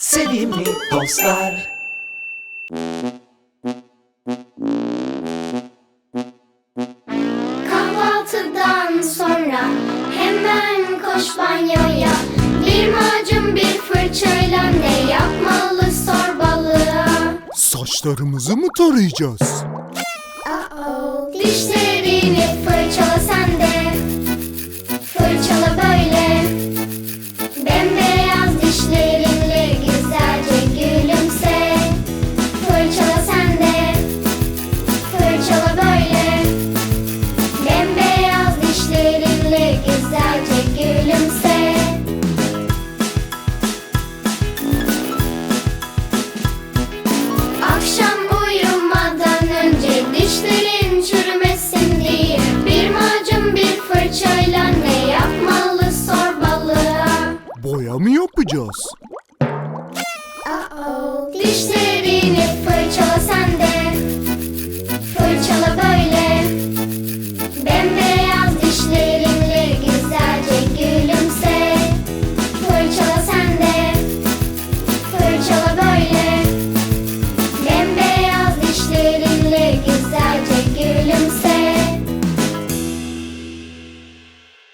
Sevimli dostlar. Kahvaltıdan sonra hemen koş banyoya. Bir macun bir fırçayla ne yapmalı sor balığa. Saçlarımızı mı tarayacağız? yapacağız? Uh-oh. Dişlerini fırçala sen de. Fırçala böyle. Bembeyaz dişlerinle güzelce gülümse. Fırçala sen de. Fırçala böyle. Bembeyaz dişlerinle